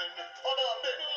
Hold on, baby.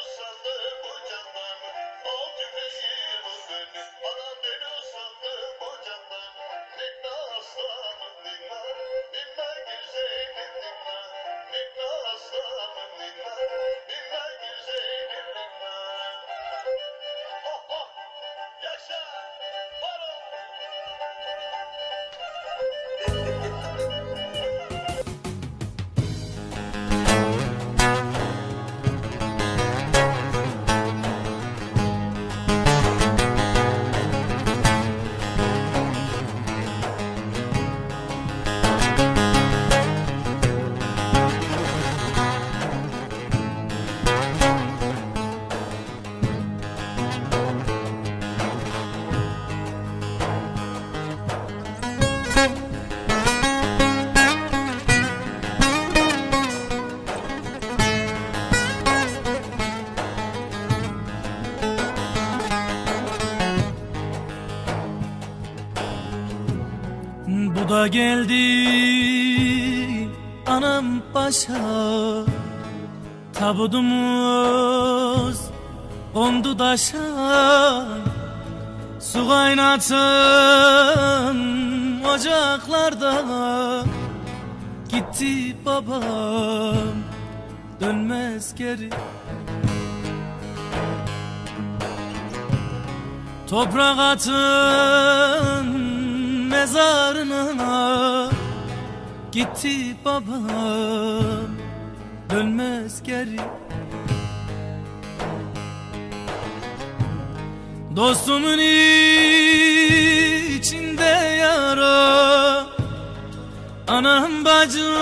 Geldi. Anam başa Tabudumuz kondu daşa Su kaynatın ocaklarda. Gitti babam dönmez geri. Toprak atın mezarına Gitti babam. Dönmez geri. Dostumun içinde yara Anam bacım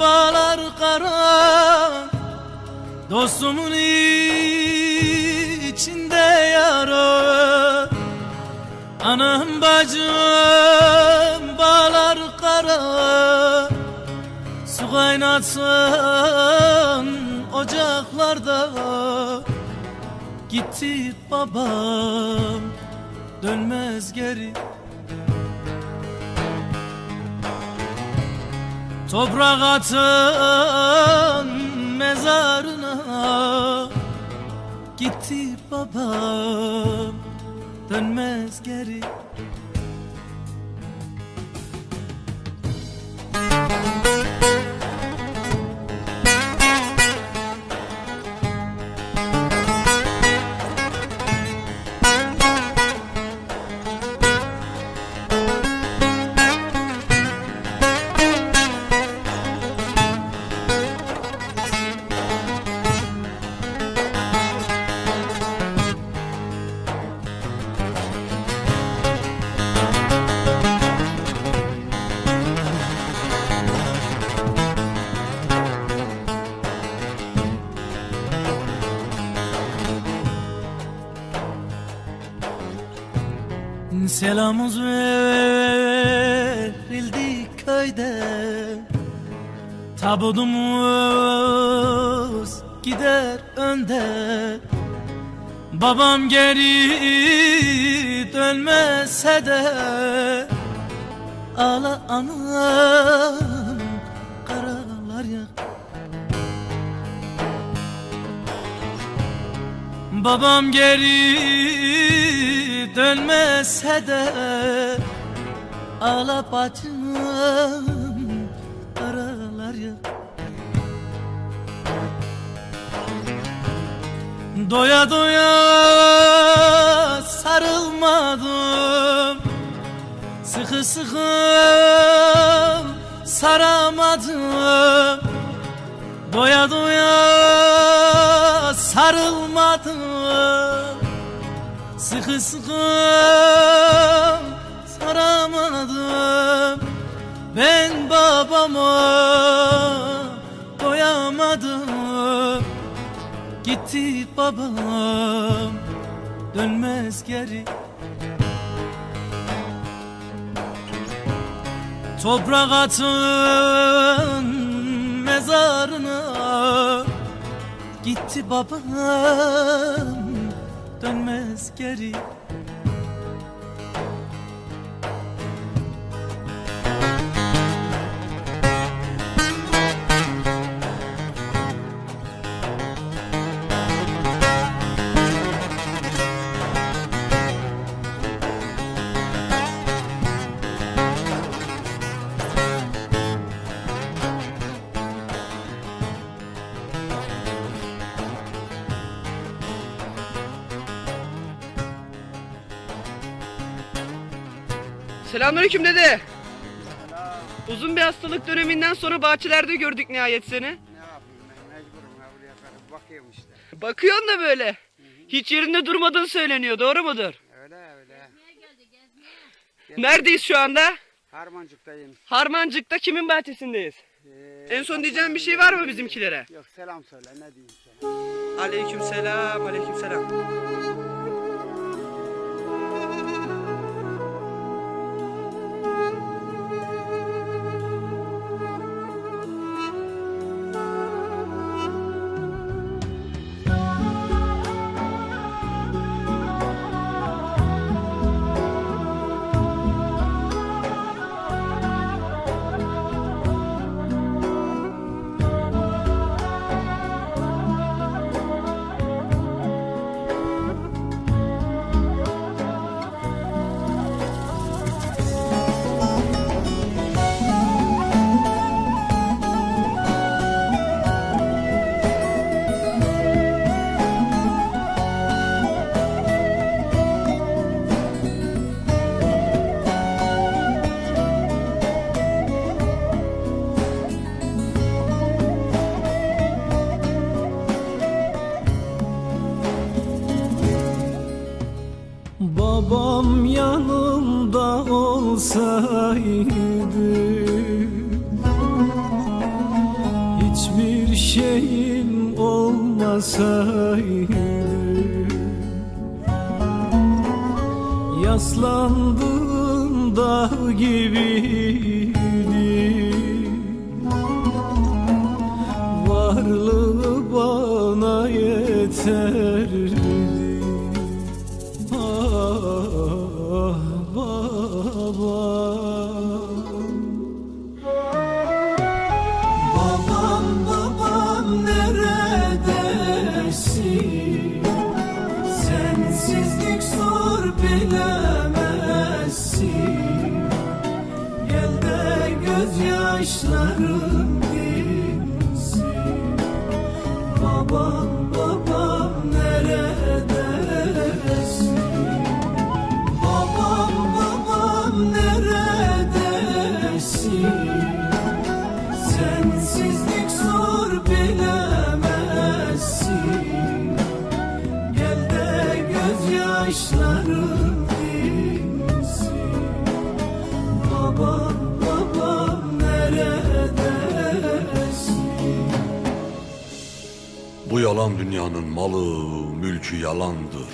bağlar kara. Dostumun içinde yara Anam bacım bağlar kara. Su kaynatsın ocaklarda. Gitti babam dönmez geri. Toprak atın mezarına. Gitti babam dönmez geri Selamımız verildi köyde. Tabudumuz gider önde. Babam geri dönmese de Ağla anam karalar ya Babam geri dönmese de Ağla bacım aralar ya. Doya doya sarılmadım Sıkı sıkı saramadım. Doya doya sarılmadım Sıkı sıkı saramadım. Ben babama doyamadım. Gitti babam dönmez geri. Toprak atın mezarına Gitti babam dönmez geri Selamünaleyküm dede. Uzun bir hastalık döneminden sonra bahçelerde gördük nihayet seni. Ne yapayım ben mecburum ha buraya kadar bakıyorum işte. Bakıyorsun da böyle. Hiç yerinde durmadığın söyleniyor. Doğru mudur? Öyle öyle. Neredeyiz şu anda? Harmancıktayım. Harmancık'ta kimin bahçesindeyiz? Ee, En son diyeceğim bir şey var mı bizimkilere? Yok selam söyle ne diyeyim sana. Aleykümselam, aleykümselam. Babam olsaydı Hiçbir şeyim olmasaydı Yaslandığım dağ gibiydi. Varlığı bana yeterdi bilemezsin. Gel de gözyaşlarım dinsin Babam babam neredesin? Babam babam neredesin Yalan dünyanın malı, mülkü yalandır.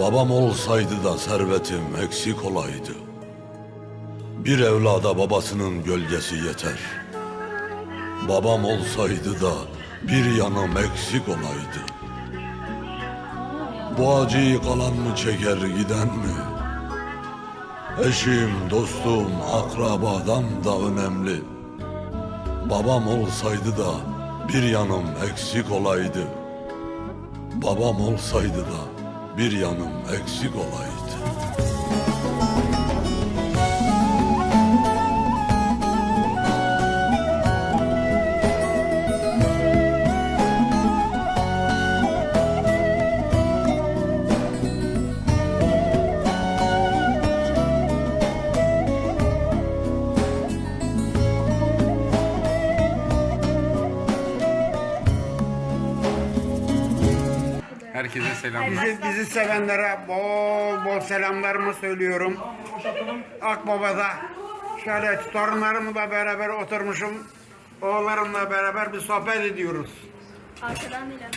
Babam olsaydı da servetim eksik olaydı. Bir evlada babasının gölgesi yeter. Babam olsaydı da bir yanım eksik olaydı. Bu acıyı kalan mı çeker giden mi? Eşim, dostum, akrabadan da önemli. Babam olsaydı da bir yanım eksik olaydı. Babam olsaydı da bir yanım eksik olaydı. Selam. Bizi, bizi sevenlere bol bol selamlarımı söylüyorum. Akbaba'da şöyle torunlarımla beraber oturmuşum. Oğullarımla beraber bir sohbet ediyoruz. Arkadan bile.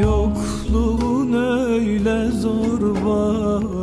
Yokluğun öyle zor var